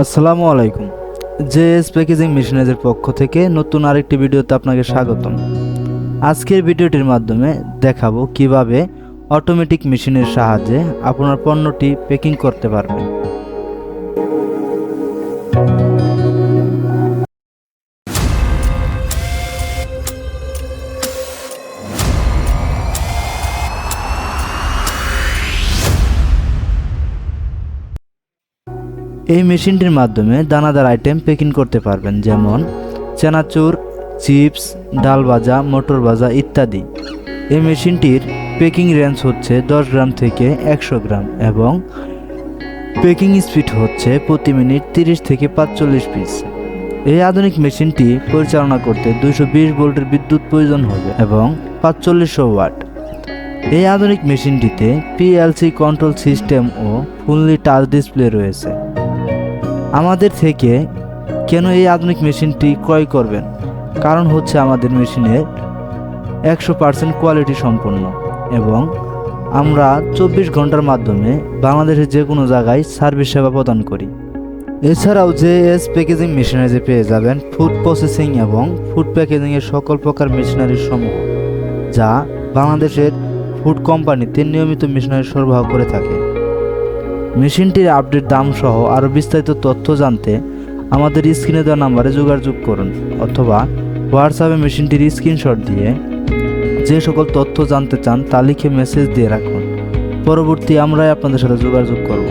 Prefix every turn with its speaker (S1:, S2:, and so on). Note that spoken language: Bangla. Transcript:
S1: আসসালামু আলাইকুম। জেএস প্যাকেজিং মেশিনারিজের পক্ষ থেকে নতুন আরেকটি ভিডিওতে আপনাকে স্বাগতম। আজকের ভিডিওটির মাধ্যমে দেখাবো কীভাবে অটোমেটিক মেশিনের সাহায্যে আপনার পণ্যটি প্যাকিং করতে পারবেন। এই মেশিনটির মাধ্যমে দানাদার আইটেম প্যাকিং করতে পারবেন, যেমন চানাচুর, চিপস, ডাল ভাজা, মটর ভাজা ইত্যাদি। এই মেশিনটির প্যাকিং রেঞ্জ হচ্ছে দশ গ্রাম থেকে একশো গ্রাম এবং প্যাকিং স্পিড হচ্ছে প্রতি মিনিট তিরিশ থেকে পাঁচচল্লিশ পিস এই আধুনিক মেশিনটি পরিচালনা করতে দুইশো বিশ ভোল্টের বিদ্যুৎ প্রয়োজন হবে এবং পাঁচচল্লিশশো ওয়াট। এই আধুনিক মেশিনটিতে পিএলসি কন্ট্রোল সিস্টেম ও ফুললি টাচ ডিসপ্লে রয়েছে। আমাদের থেকে কেন এই আধুনিক মেশিনটি ক্রয় করবেন? কারণ হচ্ছে আমাদের মেশিনের একশো পার্সেন্ট কোয়ালিটি সম্পন্ন এবং আমরা চব্বিশ ঘণ্টার মাধ্যমে বাংলাদেশের যে কোনো জায়গায় সার্ভিস সেবা প্রদান করি। এছাড়াও জে এস প্যাকেজিং মেশিনারিজে পেয়ে যাবেন ফুড প্রসেসিং এবং ফুড প্যাকেজিংয়ের সকল প্রকার মেশিনারি সমূহ, যা বাংলাদেশের ফুড কোম্পানিতে নিয়মিত মেশিনারি সরবরাহ করে থাকে। মেশিনটির আপডেট দাম সহ আরও বিস্তারিত তথ্য জানতে আমাদের স্ক্রিনে দেওয়া নাম্বারে যোগাযোগ করুন অথবা হোয়াটসঅ্যাপে মেশিনটির স্ক্রিনশট দিয়ে যে সকল তথ্য জানতে চান তা লিখে মেসেজ দিয়ে রাখুন। পরবর্তী আমরাই আপনাদের সাথে যোগাযোগ করব।